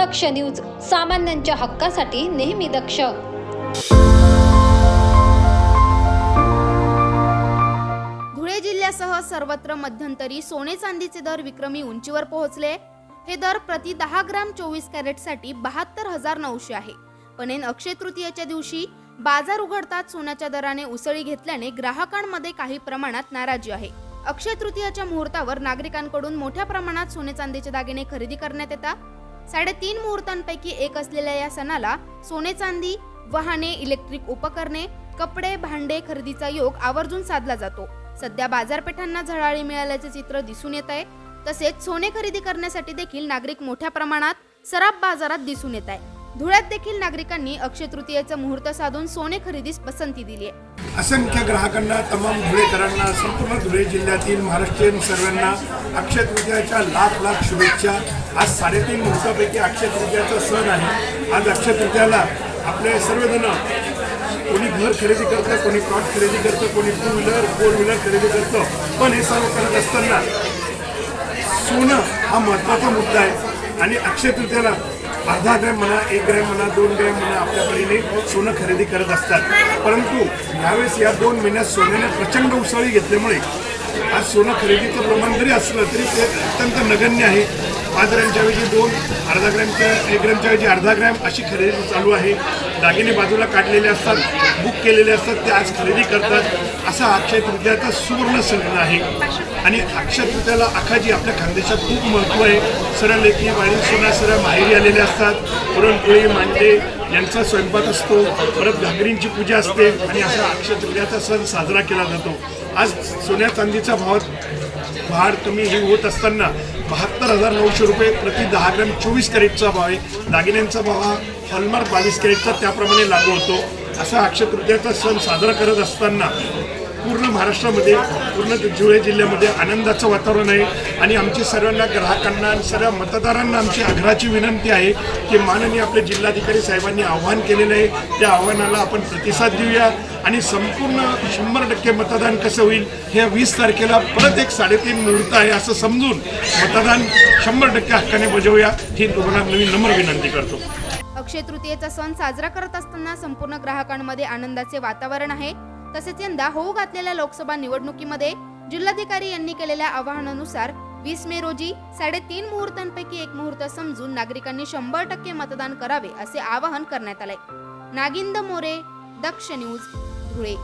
दक्ष news सामान्यांच्या हक्कासाठी नेहमी दक्ष. धुळे जिल्ह्यासह सर्वत्र मध्यंतरी सोने चांदीचे दर विक्रमी उंचीवर पोहोचले. हे दर प्रति दहा ग्राम चोवीस कॅरेटसाठी बहात्तर हजार नऊशे आहे. पण अक्षय तृतीयेच्या दिवशी बाजार उघडताच सोन्याच्या दराने उसळी घेतल्याने ग्राहकांमध्ये काही प्रमाणात नाराजी आहे. अक्षय तृतीयाच्या मुहूर्तावर नागरिकांकडून मोठ्या प्रमाणात सोने चांदीचे दागिने खरेदी करण्यात येतात. साडेतीन मुहूर्तांपैकी एक असलेल्या या सणाला सोने चांदी वाहने इलेक्ट्रिक उपकरणे कपडे भांडे खरेदीचा योग आवर्जून साधला जातो. सध्या बाजारपेठांना झळाळी मिळाल्याचे चित्र दिसून येत आहे. तसेच सोने खरेदी करण्यासाठी देखील नागरिक मोठ्या प्रमाणात सराफ बाजारात दिसून येत आहे. धुळ्यात देखील नागरिकांनी अक्षय तृतीयेचा मुहूर्त साधून सोने खरेदीस पसंती दिली आहे. असंख्य ग्राहकांना तमाम धुळेकरांना संपूर्ण धुळे जिल्ह्यातील महाराष्ट्रीयन सर्वांना अक्षय तृतीयाच्या लाख लाख शुभेच्छा. आज साडेतीन मुहूर्तापैकी अक्षय तृतीयाचा सण आहे. आज अक्षय तृतीयाला आपले सर्वजण कोणी घर खरेदी करतं कोणी प्लॉट खरेदी करतं कोणी टू व्हीलर फोर व्हीलर खरेदी करतं. पण हे सर्व करत असताना सोनं हा महत्त्वाचा मुद्दा आहे. आणि अक्षय तृतीयाला अर्धा ग्रॅम म्हणा एक ग्रॅम म्हणा दोन ग्रॅम म्हणा आपल्या परीने सोनं खरेदी करत असतात. परंतु यावेळेस या दोन महिन्यात सोन्याने प्रचंड उसळी घेतल्यामुळे आज सोनं खरेदीचं प्रमाण जरी असलं तरी ते अत्यंत नगण्य आहे. पाच ग्रॅमच्या ऐवजी दोन अर्धा ग्रॅमच्या एक ग्रॅमच्या ऐवजी अर्धा ग्रॅम अशी खरेदी चालू आहे. दागिने बाजूला काढलेले असतात बुक केलेले असतात ते आज खरेदी करतात. असा अक्षय तृतीयाचा सुवर्ण सण आहे. आणि अक्षय तृतीयाला अखाजी आपल्या खानदेशात खूप महत्त्व आहे. सरळ लेखी वाणी सोना सरळ माहेरी आलेले असतात. पुरणपोळी मांडे यांचा स्वयंपाक असतो. परत घागरींची पूजा असते. आणि असा अक्षय तृतीयाचा सण साजरा केला जातो. आज सोन्या चांदीचा भावात वाढ कमी ही होत असताना बहात्तर हजार नऊशे रुपये प्रति दहा ग्रॅम चोवीस कॅरेटचा भाव आहे. दागिन्यांचा भाव हा हॉलमार्क बावीस कॅरेटचा त्याप्रमाणे लागू होतो. असा अक्षय तृतीयाचा सण साजरा करत असताना पूर्ण महाराष्ट्रामध्ये पूर्ण धुळे जिल्ह्यामध्ये आनंदाचं वातावरण आहे. आणि आमची सर्वांना ग्राहकांना आणि सर्व मतदारांना आमची आग्रहाची विनंती आहे की माननीय आपले जिल्हाधिकारी साहेबांनी आव्हान केलेलं आहे. त्या आव्हानाला आपण प्रतिसाद देऊया आणि संपूर्ण शंभर टक्के मतदान कसं होईल हे वीस तारखेला परत एक साडेतीन मुहूर्त आहे असं समजून मतदान शंभर टक्के हक्काने बजावूया. ही तुम्हाला नवीन नम्र विनंती करतो. अक्षय तृतीयेचा सण साजरा करत असताना संपूर्ण ग्राहकांमध्ये आनंदाचे वातावरण आहे. तसेच यंदा होऊ घातलेल्या लोकसभा निवडणुकीमध्ये जिल्हाधिकारी यांनी केलेल्या आवाहनानुसार वीस मे रोजी साडेतीन मुहूर्तांपैकी एक मुहूर्त समजून नागरिकांनी शंभर टक्के मतदान करावे असे आवाहन करण्यात आले नागिंद मोरे दक्ष न्यूज धुळे.